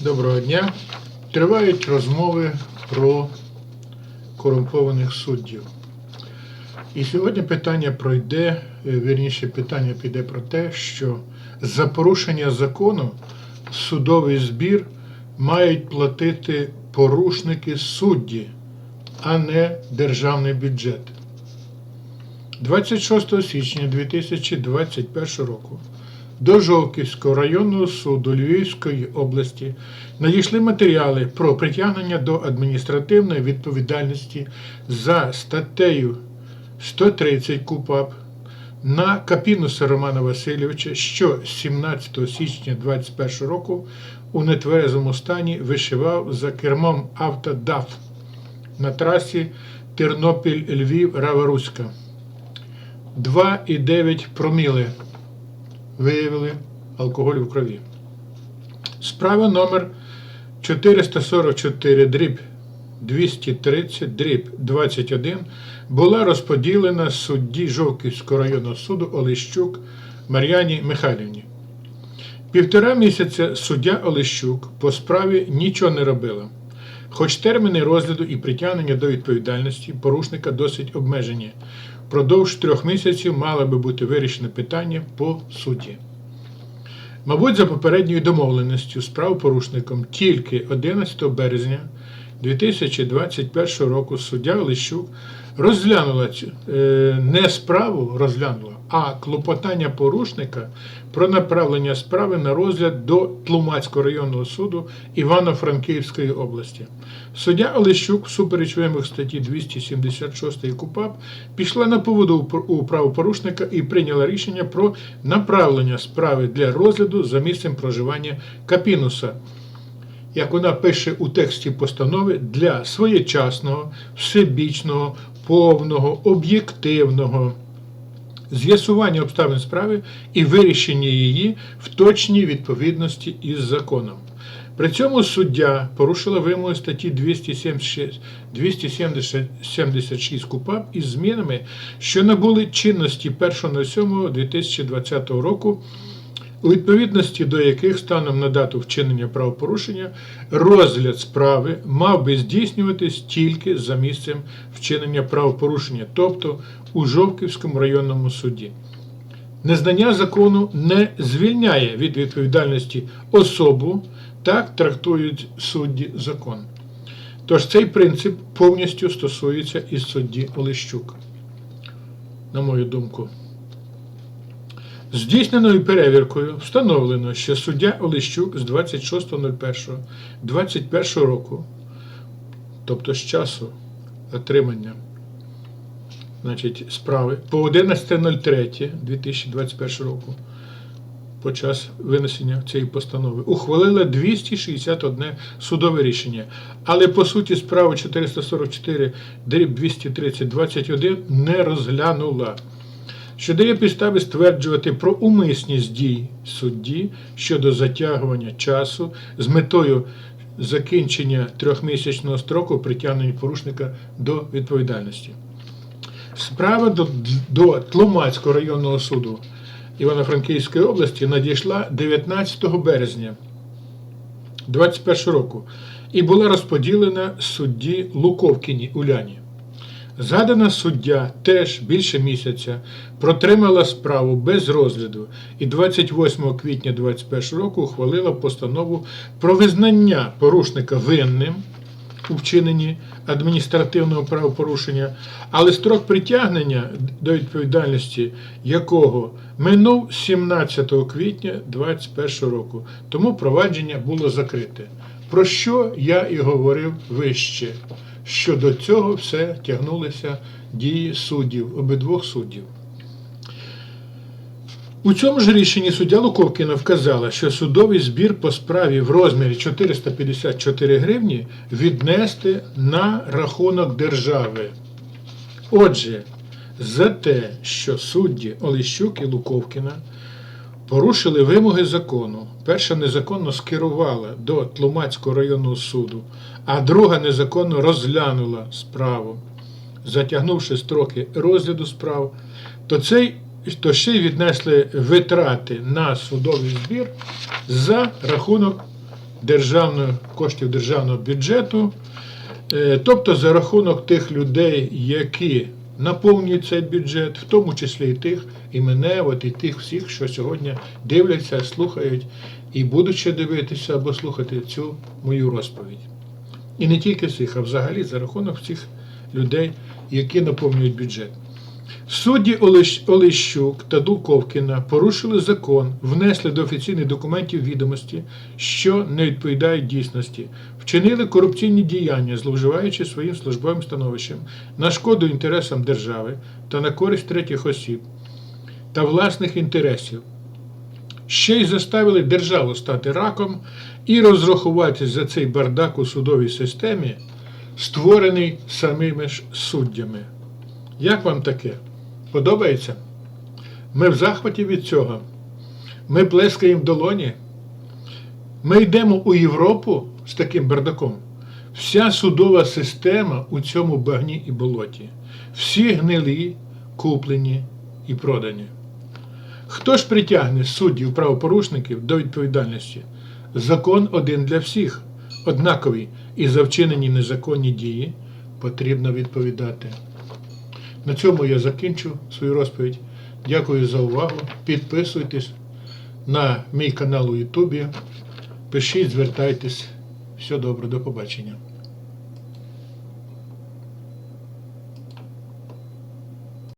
Доброго дня. Тривають розмови про корумпованих суддів. І сьогодні питання пройде, е, вірніше, питання піде про те, що за порушення закону судовий збір мають платити порушники судді, а не державний бюджет. 26 січня 2021 року до Жовківського районного суду Львівської області надійшли матеріали про притягнення до адміністративної відповідальності за статтею 130 КУПАП на Капінуса Романа Васильовича, що 17 січня 2021 року у нетверезому стані вишивав за кермом автодаф на трасі Тернопіль-Львів-Раворуська. 2,9 проміли виявили алкоголь в крові. Справа номер 444 дріб 230 дріб 21 була розподілена судді Жовківського районного суду Олещук Мар'яні Михайлівні. Півтора місяця суддя Олещук по справі нічого не робила, хоч терміни розгляду і притягнення до відповідальності порушника досить обмежені. Продовж трьох місяців мало би бути вирішено питання по суді. Мабуть, за попередньою домовленістю з правопорушником тільки 11 березня 2021 року суддя Олещук розглянула е, не справу розглянула, а клопотання порушника про направлення справи на розгляд до Тлумацького районного суду Івано-Франківської області. Суддя Олещук, всупереч вимог статті 276 КУПАП, пішла на поводу у правопорушника і прийняла рішення про направлення справи для розгляду за місцем проживання Капінуса як вона пише у тексті постанови, для своєчасного, всебічного, повного, об'єктивного з'ясування обставин справи і вирішення її в точній відповідності із законом. При цьому суддя порушила вимоги статті 276, 276 КУПАП із змінами, що набули чинності 1.07.2020 року у відповідності до яких станом на дату вчинення правопорушення розгляд справи мав би здійснюватись тільки за місцем вчинення правопорушення, тобто у Жовківському районному суді. Незнання закону не звільняє від відповідальності особу, так трактують судді закон. Тож цей принцип повністю стосується і судді Олещука, на мою думку. Здійсненою перевіркою встановлено, що суддя Олещук з 26.01.21 року, тобто з часу отримання значить, справи, по 11.03.2021 року, по час винесення цієї постанови, ухвалила 261 судове рішення. Але по суті справи 444 дріб 230 21 не розглянула що дає підстави стверджувати про умисність дій судді щодо затягування часу з метою закінчення трьохмісячного строку притягнення порушника до відповідальності. Справа до, до Тлумацького районного суду Івано-Франківської області надійшла 19 березня 2021 року і була розподілена судді Луковкіні Уляні. Згадана суддя теж більше місяця протримала справу без розгляду і 28 квітня 2021 року ухвалила постанову про визнання порушника винним у вчиненні адміністративного правопорушення, але строк притягнення до відповідальності якого минув 17 квітня 2021 року, тому провадження було закрите. Про що я і говорив вище, що до цього все тягнулися дії суддів, обидвох суддів. У цьому ж рішенні суддя Луковкіна вказала, що судовий збір по справі в розмірі 454 гривні віднести на рахунок держави. Отже, за те, що судді Олещук і Луковкіна порушили вимоги закону, перша незаконно скерувала до Тлумацького районного суду, а друга незаконно розглянула справу, затягнувши строки розгляду справ, то цей то ще й віднесли витрати на судовий збір за рахунок державного, коштів державного бюджету, е, тобто за рахунок тих людей, які наповнюють цей бюджет, в тому числі і тих, і мене, от і тих всіх, що сьогодні дивляться, слухають і будуть ще дивитися або слухати цю мою розповідь. І не тільки цих, а взагалі за рахунок всіх людей, які наповнюють бюджет. Судді Олещук та Дулковкіна порушили закон, внесли до офіційних документів відомості, що не відповідають дійсності, вчинили корупційні діяння, зловживаючи своїм службовим становищем на шкоду інтересам держави та на користь третіх осіб та власних інтересів. Ще й заставили державу стати раком і розрахуватись за цей бардак у судовій системі, створений самими ж суддями. Як вам таке? Подобається? Ми в захваті від цього. Ми плескаємо в долоні. Ми йдемо у Європу з таким бардаком. Вся судова система у цьому багні і болоті. Всі гнилі, куплені і продані. Хто ж притягне суддів правопорушників до відповідальності? Закон один для всіх, однаковий, і за вчинені незаконні дії потрібно відповідати. На цьому я закінчу свою розповідь. Дякую за увагу. Підписуйтесь на мій канал у Ютубі. Пишіть, звертайтесь. Все добре, до побачення.